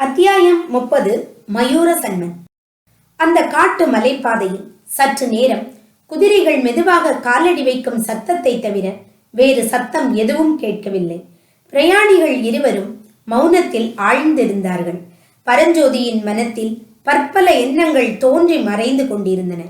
அத்தியாயம் முப்பது மயூர சன்மன் அந்த காட்டு மலைப்பாதையில் சற்று நேரம் குதிரைகள் மெதுவாக காலடி வைக்கும் சத்தத்தை தவிர வேறு சத்தம் எதுவும் கேட்கவில்லை. பிரயாணிகள் இருவரும் மௌனத்தில் ஆழ்ந்திருந்தார்கள். பரஞ்சோதியின் மனத்தில் பற்பல எண்ணங்கள் தோன்றி மறைந்து கொண்டிருந்தன.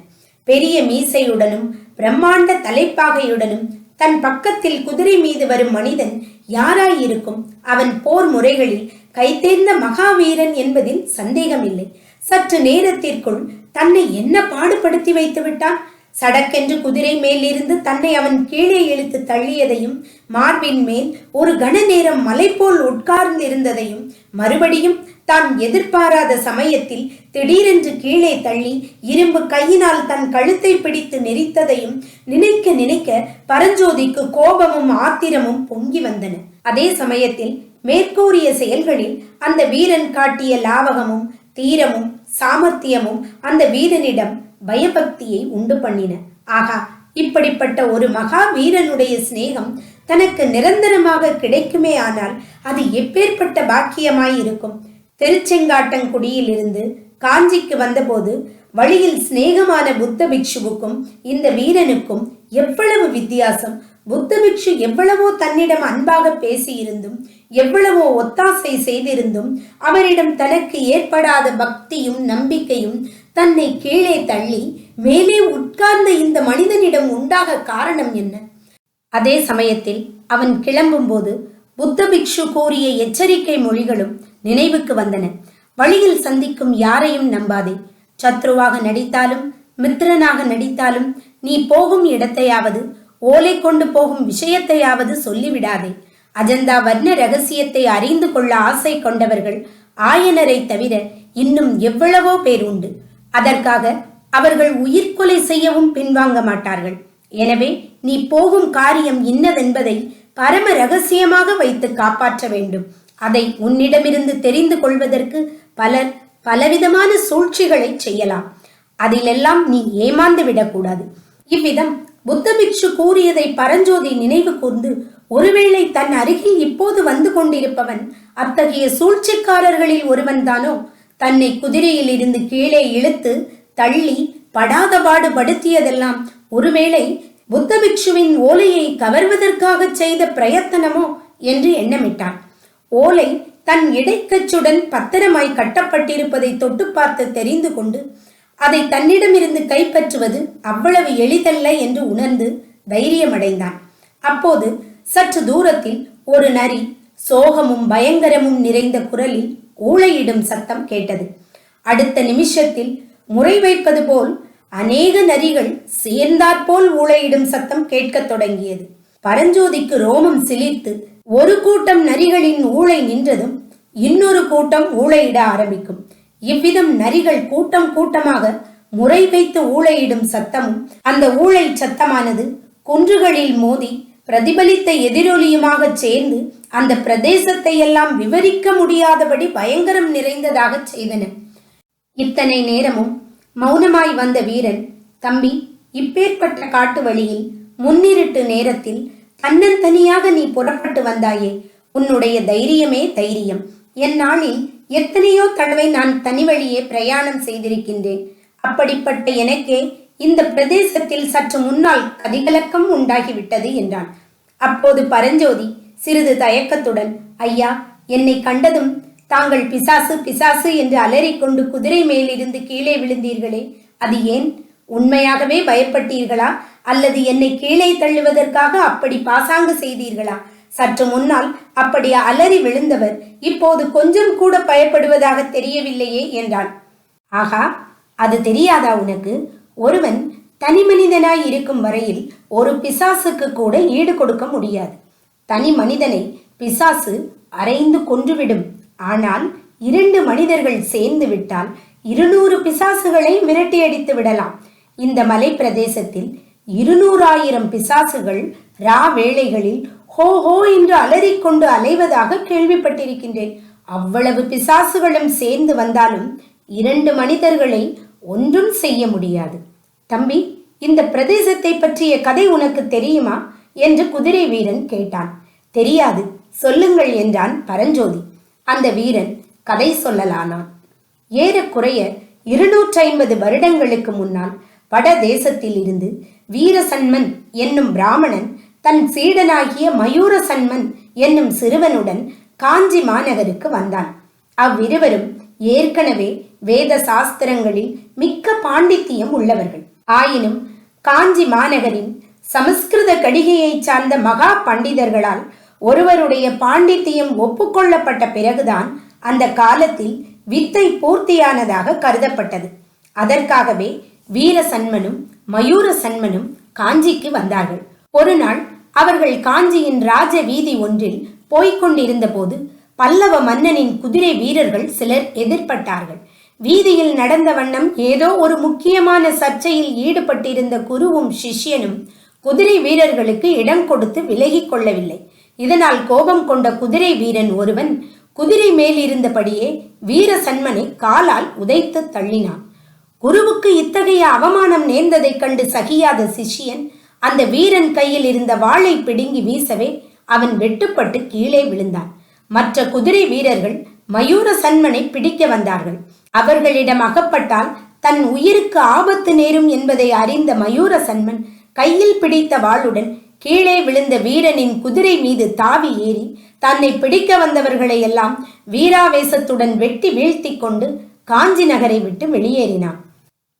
பெரிய மீசையுடனும் பிரம்மாண்ட தலைப்பாகையுடனும் தன் பக்கத்தில் குதிரை மீது வரும் மனிதன் யாராயிருக்கும் அவன் போர் முறைகளில் கைத்தேர்ந்த மகாவீரன் என்பதில் சந்தேகமில்லை. சற்று நேரத்திற்குள் தன்னை என்ன பாடுபடுத்தி வைத்து விட்டான்? சடக்கென்று குதிரை மேலிருந்து தன்னை அவன் கீழே இழுத்து தள்ளியதையும் மார்பின் மேல் ஒரு கண நேரம் மலை போல் உட்கார்ந்திருந்ததையும் மறுபடியும் தான் எதிர்பாராத சமயத்தில் திடீரென்று கீழே தள்ளி இரும்பு கையினால் தன் கழுத்தை பிடித்து நெரித்ததையும் நினைக்க நினைக்க பரஞ்சோதிக்கு கோபமும் ஆத்திரமும் பொங்கி வந்தன. அதே சமயத்தில் மேற்கூறிய செயல்களில் அந்த வீரன் காட்டிய லாவகமும் தீரமும் சாமர்த்தியமும் அந்த வீரனிடம் பயபக்தியை உண்டு பண்ணின. ஆகா இப்படிப்பட்ட ஒரு மகா வீரனுடைய சிநேகம் தனக்கு நிரந்தரமாக கிடைக்குமே ஆனால் அது எப்பேற்பட்ட பாக்கியமாயிருக்கும்? திருச்செங்காட்டங்குடியிலிருந்து காஞ்சிக்கு வந்தபோது வழியில் சிநேகமான புத்த பிக்ஷுவுக்கும் இந்த வீரனுக்கும் எவ்வளவு வித்தியாசம்? புத்த பிக்ஷு எவ்வளவோ தன்னிடம் அன்பாக பேசியிருந்தும் எவ்வளவோ ஒத்தாசை செய்திருந்தும் அவரிடம் தனக்கு ஏற்படாத பக்தியும் நம்பிக்கையும் தன்னை கீழே தள்ளி மேலே உட்கார்ந்த இந்த மனிதனிடம் உண்டாக காரணம் என்ன? அதே சமயத்தில் அவன் கிளம்பும்போது புத்த பிக்ஷு கூறிய எச்சரிக்கை மொழிகளும் நினைவுக்கு வந்தன. வழியில் சந்திக்கும் யாரையும் நம்பாதே. சத்ருவாக நடித்தாலும் மித்திரனாக நடித்தாலும் நீ போகும் இடத்தையாவது ஓலை கொண்டு போகும் விஷயத்தையாவது சொல்லிவிடாதே. அஜந்தா வர்ண ரகசியத்தை அறிந்து கொள்ள ஆசை கொண்டவர்கள் ஆயனரை தவிர இன்னும் எவ்வளவோ பேர் உண்டு. அதற்காக அவர்கள் உயிர்கொலை செய்யவும் பின்வாங்க மாட்டார்கள். எனவே நீ போகும் காரியம் இன்னதென்பதை பரம ரகசியமாக வைத்து காப்பாற்ற வேண்டும். அதை உன்னிடமிருந்து தெரிந்து கொள்வதற்கு பலர் பலவிதமான சூழ்ச்சிகளை செய்யலாம். அதிலெல்லாம் நீ ஏமாந்து விடக்கூடாது. இவ்விதம் புத்த பிக்ஷு கூறியதை பரஞ்சோதி நினைவு கூர்ந்து ஒருவேளை தன் அருகில் இப்போது வந்து கொண்டிருப்பவன் அத்தகைய சூழ்ச்சிக்காரர்களில் ஒருவன்தானோ? தன்னை குதிரையில் இருந்து கீழே இழுத்து தள்ளி படாத பாடுபடுத்தியதெல்லாம் ஒருவேளை புத்த பிக்ஷுவின் ஓலையை கவர்வதற்காக செய்த பிரயத்தனமோ? என்று எண்ணமிட்டான். ஓலை தன் இடைக்கச்சுடன் பத்திரமாய் கட்டப்பட்டிருப்பதை தொட்டு பார்த்து தெரிந்து கொண்டு அதை தன்னிடமிருந்து கைப்பற்றுவது அவ்வளவு எளிதல்ல என்று உணர்ந்து தைரியமடைந்தான். அப்போது சற்று தூரத்தில் ஒரு நரி சோகமும் பயங்கரமும் நிறைந்த குரலில் ஊளையிடும் சத்தம் கேட்டது. அடுத்த நிமிஷத்தில் முறை வைப்பது போல் அநேக நரிகள் சேர்ந்தாற்போல் ஊளையிடும் சத்தம் கேட்கத் தொடங்கியது. பரஞ்சோதிக்கு ரோமம் சிலிர்த்து ஒரு கூட்டம் நரிகளின் ஊளை நின்றதும் இன்னொரு கூட்டம் ஊளையிட ஆரம்பிக்கும். இவ்விதம் நரிகள் கூட்டம் கூட்டமாக முறை வைத்து ஊளையிடும் சத்தமும் அந்த ஊளை சத்தமானது குன்றுகளில் மோதி பிரதிபலித்த எதிரொலியுமாக சேர்ந்து அந்த பிரதேசத்தை எல்லாம் விவரிக்க முடியாதபடி பயங்கரம் நிறைந்ததாக செய்தன. இத்தனை நேரமும் மௌனமாய் வந்த வீரன் தம்பி இப்பேற்பட்ட காட்டு வழியில் முன்னிருட்டு நேரத்தில் தன்னந்தனியாக நீ புறப்பட்டு வந்தாயே. உன்னுடைய தைரியமே தைரியம். என் நாளில் எத்தனையோ தடவை நான் தனி வழியே பிரயாணம் செய்திருக்கின்றேன். அப்படிப்பட்ட எனக்கே இந்த பிரதேசத்தில் சற்று முன்னால் கதிகலக்கம் உண்டாகிவிட்டது என்றான். அப்போது பரஞ்சோதி சிறிது தயக்கத்துடன் ஐயா என்னை கண்டதும் தாங்கள் பிசாசு பிசாசு என்று அலறிக்கொண்டு குதிரை மேலிருந்து கீழே விழுந்தீர்களே. அது ஏன்? உண்மையாகவே பயப்பட்டீர்களா? அல்லது என்னை கீழே தள்ளுவதற்காக அப்படி பாசாங்கு செய்தீர்களா? சற்று முன்னால் அப்படி அலறி விழுந்தவர் இப்போது கொஞ்சம் கூட பயப்படுவதாக தெரியவில்லையே என்றான். ஆகா அது தெரியாதா உனக்கு? ஒருவன் தனி மனிதனாய் இருக்கும் வரையில் ஒரு பிசாசுக்கு கூட ஈடு கொடுக்க முடியாது. தனி மனிதனை பிசாசு அரைந்து கொன்றுவிடும். ஆனால் இரண்டு மனிதர்கள் சேர்ந்து விட்டால் இருநூறு பிசாசுகளை மிரட்டியடித்து விடலாம். இந்த மலை பிரதேசத்தில் இருநூறாயிரம் பிசாசுகள் ரா வேளைகளில் ஹோ ஹோ என்று அலறிக்கொண்டு அலைவதாக கேள்விப்பட்டிருக்கின்றேன். அவ்வளவு பிசாசுகளும் சேர்ந்து வந்தாலும் இரண்டு மனிதர்களை ஒன்றும் செய்ய முடியாது. தம்பி இந்த பிரதேசத்தை பற்றிய கதை உனக்கு தெரியுமா? என்று குதிரை வீரன் கேட்டான். தெரியாது சொல்லுங்கள் என்றான் பரஞ்சோதி. அந்த வீரன் கதை சொல்லலானான். ஏறக்குறைய இருநூற்றி ஐம்பது வருடங்களுக்கு முன்னால் வட தேசத்தில் இருந்து வீரசன்மன் என்னும் பிராமணன் தன் சீடனாகிய மயூர சன்மன் என்னும் சிறுவனுடன் காஞ்சி மாநகருக்கு வந்தான். அவ்விருவரும் ஏற்கனவே வேத சாஸ்திரங்களில் மிக்க பாண்டித்தியம் உள்ளவர்கள். ஆயினும் காஞ்சி மாநகரின் சமஸ்கிருத கடிகையைச் சார்ந்த மகா பண்டிதர்களால் ஒருவருடைய பாண்டித்தியம் ஒப்புக்கொள்ளப்பட்ட பிறகுதான் அந்த காலத்தில் வித்தை பூர்த்தியானதாக கருதப்பட்டது. அதற்காகவே வீரசன்மனும் மயூர சன்மனும் காஞ்சிக்கு வந்தார்கள். ஒரு நாள் அவர்கள் காஞ்சியின் ராஜ வீதி ஒன்றில் போய்கொண்டிருந்த போது பல்லவ மன்னனின் குதிரை வீரர்கள் சிலர் எதிர்பட்டார்கள். வீதியில் நடந்த வண்ணம் ஏதோ ஒரு முக்கியமான சர்ச்சையில் ஈடுபட்டிருந்த குருவும் சிஷ்யனும் குதிரை வீரர்களுக்கு இடம் கொடுத்து விலகிக் கொள்ளவில்லை. இதனால் கோபம் கொண்ட குதிரை வீரன் ஒருவன் குதிரை மேல் இருந்தபடியே வீர சன்மனை காலால் உதைத்து தள்ளினான். குருவுக்கு இத்தகைய அவமானம் நேர்ந்ததைக் கண்டு சகியாத சிஷ்யன் அந்த வீரன் கையில் இருந்த வாளை பிடுங்கி வீசவே அவன் வெட்டுப்பட்டு கீழே விழுந்தான். மற்ற குதிரை வீரர்கள் மயூர சன்மனை பிடிக்க வந்தார்கள். அவர்களிடம் அகப்பட்டால் தன் உயிருக்கு ஆபத்து நேரும் என்பதை அறிந்த மயூர சன்மன் கையில் பிடித்த வாளுடன் கீழே விழுந்த வீரனின் குதிரை மீது தாவி ஏறி தன்னை பிடிக்க வந்தவர்களை எல்லாம் வீராவேசத்துடன் வெட்டி வீழ்த்தி கொண்டு காஞ்சி நகரை விட்டு வெளியேறினான்.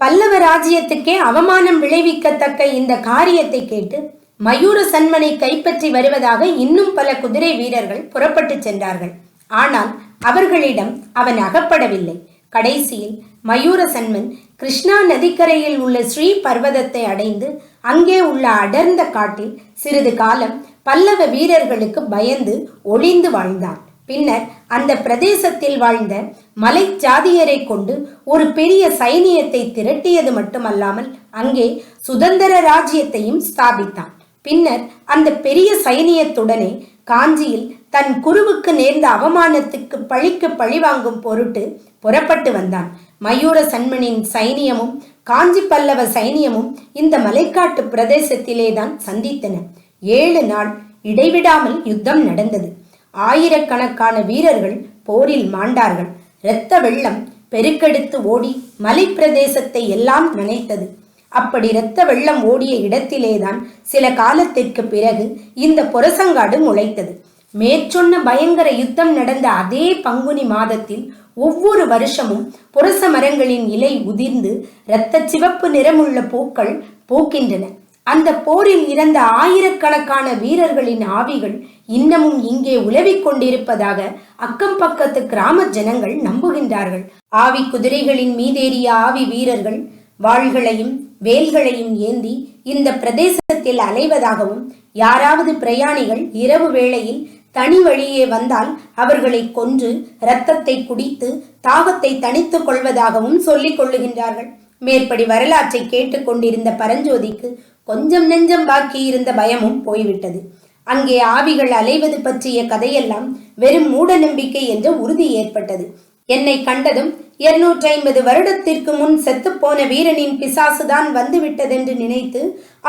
பல்லவ ராஜ்யத்துக்கே அவமானம் விளைவிக்கத்தக்க இந்த காரியத்தை கேட்டு மயூர சன்மனை கைப்பற்றி வருவதாக இன்னும் பல குதிரை வீரர்கள் புறப்பட்டு சென்றார்கள். ஆனால் அவர்களிடம் அவன் அகப்படவில்லை. கடைசியில் மயூர சன்மன் கிருஷ்ணா நதிக்கரையில் உள்ள ஸ்ரீ பர்வதத்தை அடைந்து அங்கே உள்ள அடர்ந்த காட்டில் சிறிது காலம் பல்லவ வீரர்களுக்கு பயந்து ஒளிந்து வாழ்ந்தான். பின்னர் அந்த பிரதேசத்தில் வாழ்ந்த மலை ஜாதியரை கொண்டு ஒரு பெரிய சைனியத்தை திரட்டியது மட்டுமல்லாமல் அங்கே சுதந்திர ராஜ்யத்தையும் ஸ்தாபித்தான். பின்னர் அந்த பெரிய சைனியத்துடனே காஞ்சியில் தன் குருவுக்கு நேர்ந்த அவமானத்துக்கு பழிக்கு பழிவாங்கும் பொருட்டு புறப்பட்டு வந்தான். மயூர சன்மனின் சைனியமும் காஞ்சி பல்லவ சைனியமும் இந்த மலைக்காட்டு பிரதேசத்திலேதான் சந்தித்தன. ஏழு நாள் இடைவிடாமல் யுத்தம் நடந்தது. ஆயிரக்கணக்கான வீரர்கள் போரில் மாண்டார்கள். இரத்த வெள்ளம் பெருக்கெடுத்து ஓடி மலைப்பிரதேசத்தை எல்லாம் நினைத்தது. அப்படி இரத்த வெள்ளம் ஓடிய இடத்திலேதான் சில காலத்திற்கு பிறகு இந்த புரசங்காடு முளைத்தது. மேற்சொன்ன பயங்கர யுத்தம் நடந்த அதே பங்குனி மாதத்தில் ஒவ்வொரு வருஷமும் புரச மரங்களின் இலை உதிர்ந்து இரத்த சிவப்பு நிறமுள்ள பூக்கள் பூக்கின்றன. அந்த போரில் இறந்த ஆயிரக்கணக்கான வீரர்களின் ஆவிகள் இன்னமும் இங்கே உலவிக் கொண்டிருப்பதாக அக்கம் பக்கத்து கிராம ஜனங்கள் நம்புகின்றார்கள். ஆவி குதிரைகளின் மீதேறிய ஆவி வீரர்கள் வாள்களையும் வேல்களையும் ஏந்தி இந்த பிரதேசத்தில் அலைவதாகவும் யாராவது பிரயாணிகள் இரவு வேளையில் தனி வழியே வந்தால் அவர்களை கொன்று இரத்தத்தை குடித்து தாகத்தை தணித்துக் கொள்வதாகவும் சொல்லிக் கொள்ளுகின்றார்கள். மேற்படி வரலாற்றை கேட்டுக்கொண்டிருந்த பரஞ்சோதிக்கு கொஞ்சம் நெஞ்சம் பாக்கி இருந்த பயமும் போய்விட்டது. அங்கே ஆவிகள் அலைவது பற்றிய கதையெல்லாம் வெறும் மூட நம்பிக்கை என்ற உறுதி ஏற்பட்டது. என்னை கண்டதும் இருநூற்றி ஐம்பது வருடத்திற்கு முன் செத்துப்போன வீரனின் பிசாசுதான் வந்துவிட்டதென்று நினைத்து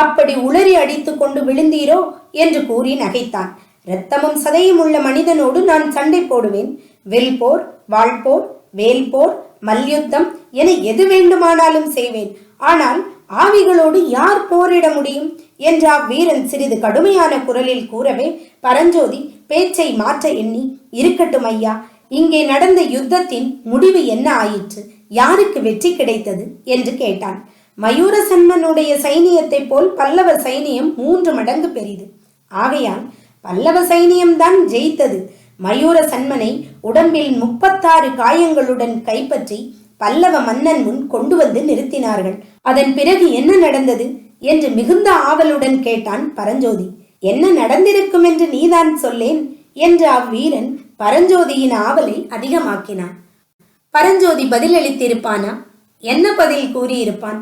அப்படி உளறி அடித்து கொண்டு விழுந்தீரோ என்று கூறி நகைத்தான். இரத்தமும் சதையும் உள்ள மனிதனோடு நான் சண்டை போடுவேன். வில் போர் வாழ்போர் வேல் போர் மல்யுத்தம் என எது வேண்டுமானாலும் செய்வேன். ஆனால் ஆவிகளோடு யார் போரிட முடியும்? என்ற அவ்வீரன் சிறிது கடுமையான குரலில் கூறவே பரஞ்சோதி பேச்சை மாற்ற எண்ணி இருக்கட்டும் ஐயா இங்கே நடந்த யுத்தத்தின் முடிவு என்ன ஆயிற்று? யாருக்கு வெற்றி கிடைத்தது? என்று கேட்டான். மயூர சன்மனுடைய சைனியத்தைப் போல் பல்லவ சைனியம் மூன்று மடங்கு பெரிது. ஆகையால் பல்லவ சைனியம்தான் ஜெயித்தது. மயூர சன்மனை உடம்பில் முப்பத்தாறு காயங்களுடன் கைப்பற்றி பல்லவ மன்னன் முன் கொண்டு வந்து நிறுத்தினார்கள். அதன் பிறகு என்ன நடந்தது? என்று மிகுந்த ஆவலுடன் கேட்டான் பரஞ்சோதி. என்ன நடந்திருக்கும் என்று நீதான் சொல்லேன்? என்று அவ்வீரன் பரஞ்சோதியின் ஆவலை அதிகமாக்கினான். பரஞ்சோதி பதிலளித்திருப்பானா? என்ன பதில் கூறியிருப்பான்?